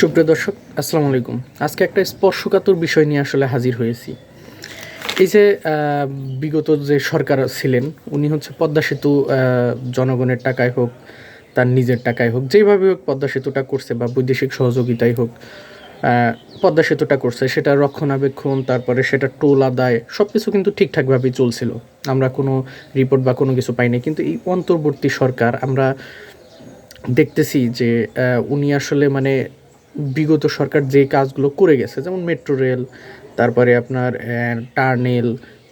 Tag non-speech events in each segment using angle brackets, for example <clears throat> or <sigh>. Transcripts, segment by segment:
সুপ্রিয় দর্শক, আসসালামু আলাইকুম। আজকে একটা স্পর্শকাতর বিষয় নিয়ে আসলে হাজির হয়েছি। এই যে বিগত যে সরকার ছিলেন, উনি হচ্ছে পদ্মা সেতু জনগণের টাকায় হোক, তার নিজের টাকায় হোক যেভাবে হোক পদ্মা সেতুটা করছে বা বৈদেশিক সহযোগিতাই হোক পদ্মা সেতুটা করছে, সেটা রক্ষণাবেক্ষণ, তারপরে সেটা টোল আদায় সব কিছু কিন্তু ঠিকঠাকভাবেই চলছিল। আমরা কোনো রিপোর্ট বা কোনো কিছু পাইনি, কিন্তু এই অন্তর্বর্তী সরকার, আমরা দেখতেছি যে উনি আসলে মানে বিগত সরকার যে কাজগুলো করে গেছে, যেমন মেট্রো রেল তারপরে আপনার টার্নেল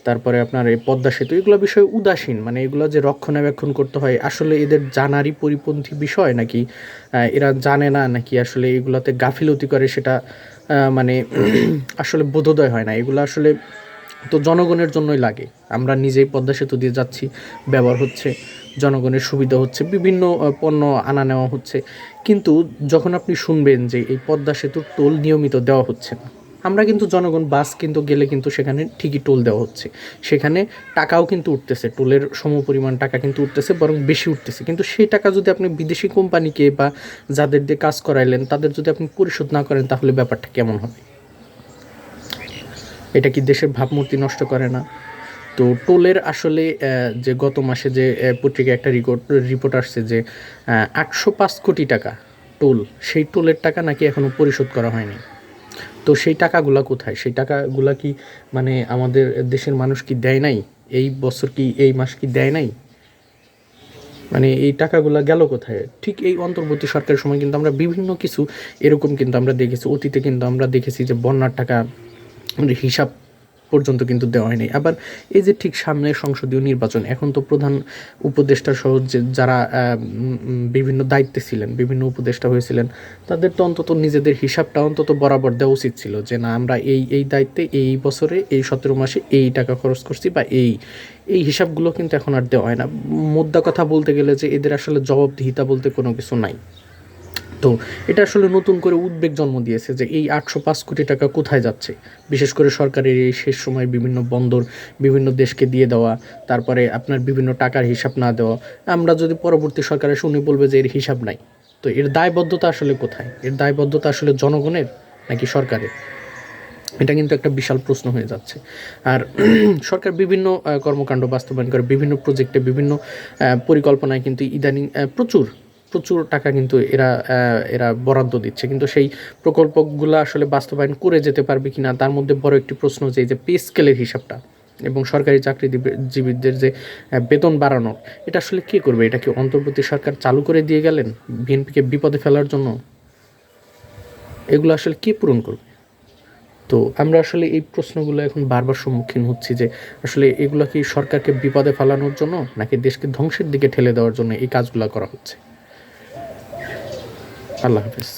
তারপরে আপনার এই পদ্মা সেতু, এগুলো বিষয়ে উদাসীন। মানে এগুলো যে রক্ষণাবেক্ষণ করতে হয়, আসলে এদের জানারই পরিপন্থী বিষয় নাকি এরা জানে না নাকি আসলে এগুলোতে গাফিলতি করে সেটা মানে <clears throat> আসলে বোধোদয় হয় না। এগুলো আসলে তো জনগণের জন্যই লাগে। আমরা নিজেই পদ্মা সেতু দিয়ে যাচ্ছি, ব্যবহার হচ্ছে। জনগণের সুবিধা হচ্ছে, বিভিন্ন পণ্য আনা নেওয়া হচ্ছে। কিন্তু যখন আপনি শুনবেন যে এই পদ্মা সেতুর টোল নিয়মিত দেওয়া হচ্ছে না, আমরা কিন্তু জনগণ বাস কিন্তু গেলে কিন্তু সেখানে ঠিকই টোল দেওয়া হচ্ছে। সেখানে টাকাও কিন্তু উঠতেছে, টোলের সমপরিমাণ টাকা কিন্তু উঠতেছে, বরং বেশি উঠতেছে। কিন্তু সেই টাকা যদি আপনি বিদেশি কোম্পানিকে বা যাদের দিয়ে কাজ করাইলেন, তাদের যদি আপনি পরিশোধ না করেন, তাহলে ব্যাপারটা কেমন হবে? এটা কি দেশের ভাবমূর্তি নষ্ট করে না? তো টোলের আসলে যে গত মাসে যে পত্রিকায় একটা রিপোর্ট রিপোর্ট আসছে যে আটশো পাঁচ কোটি টাকা টোল, সেই টোলের টাকা নাকি এখনও পরিশোধ করা হয়নি। তো সেই টাকাগুলা কোথায়? সেই টাকাগুলা কি মানে আমাদের দেশের মানুষ কি দেয় নাই? এই বছর কি, এই মাস কি দেয় নাই? মানে এই টাকাগুলো গেল কোথায়? ঠিক এই অন্তর্বর্তী সরকারের সময় কিন্তু আমরা বিভিন্ন কিছু, এরকম কিন্তু আমরা দেখেছি। অতীতে কিন্তু আমরা দেখেছি যে, বন্যার টাকা, হিসাব পর্যন্ত কিন্তু দেওয়া হয়নি। আবার এই যে ঠিক সামনে সংসদীয় নির্বাচন, এখন তো প্রধান উপদেষ্টা সহ যারা বিভিন্ন দায়িত্বে ছিলেন, বিভিন্ন উপদেষ্টা হয়েছিলেন, তাদের তো অন্তত নিজেদের হিসাবটা অন্তত বরাবর দেওয়া উচিত ছিল যে, না, আমরা এই এই দায়িত্বে এই বছরে, এই সতেরো মাসে এই টাকা খরচ করছি বা এই এই হিসাবগুলো কিন্তু এখন আর দেওয়া হয় না। মোদ্দা কথা বলতে গেলে যে এদের আসলে জবাবদিহিতা বলতে কোনো কিছু নাই। তো এটা আসলে নতুন করে উদ্বেগ জন্ম দিয়েছে যে এই আটশো পাঁচ কোটি টাকা কোথায় যাচ্ছে? বিশেষ করে সরকারের এই শেষ সময় বিভিন্ন বন্দর, বিভিন্ন দেশকে দিয়ে দেওয়া, তারপরে আপনার বিভিন্ন টাকার হিসাব না দেওয়া। আমরা যদি পরবর্তী সরকারে শুনি বলবে যে এর হিসাব নাই, তো এর দায়বদ্ধতা আসলে কোথায়? এর দায়বদ্ধতা আসলে জনগণের নাকি সরকারের? এটা কিন্তু একটা বিশাল প্রশ্ন হয়ে যাচ্ছে। আর <clears throat> সরকার বিভিন্ন কর্মকাণ্ড বাস্তবায়ন করে, বিভিন্ন প্রজেক্টে বিভিন্ন পরিকল্পনায় কিন্তু ইদানিং প্রচুর প্রচুর টাকা কিন্তু এরা এরা বরাদ্দ দিচ্ছে। কিন্তু সেই প্রকল্পগুলো আসলে বাস্তবায়ন করে যেতে পারবে কিনা, তার মধ্যে বড় একটি প্রশ্ন যে যে পে স্কেলের হিসাবটা এবং সরকারি চাকরিজীবীদের যে বেতন বাড়ানো, এটা আসলে কে করবে? এটা কি অন্তর্বর্তী সরকার চালু করে দিয়ে গেলেন বিএনপিকে বিপদে ফেলার জন্য? এগুলো আসলে কে পূরণ করবে? তো আমরা আসলে এই প্রশ্নগুলো এখন বারবার সম্মুখীন হচ্ছি যে আসলে এগুলো কি সরকারকে বিপদে ফেলানোর জন্য নাকি দেশকে ধ্বংসের দিকে ঠেলে দেওয়ার জন্য এই কাজগুলো করা হচ্ছে? আল্লাহ হাফিজ।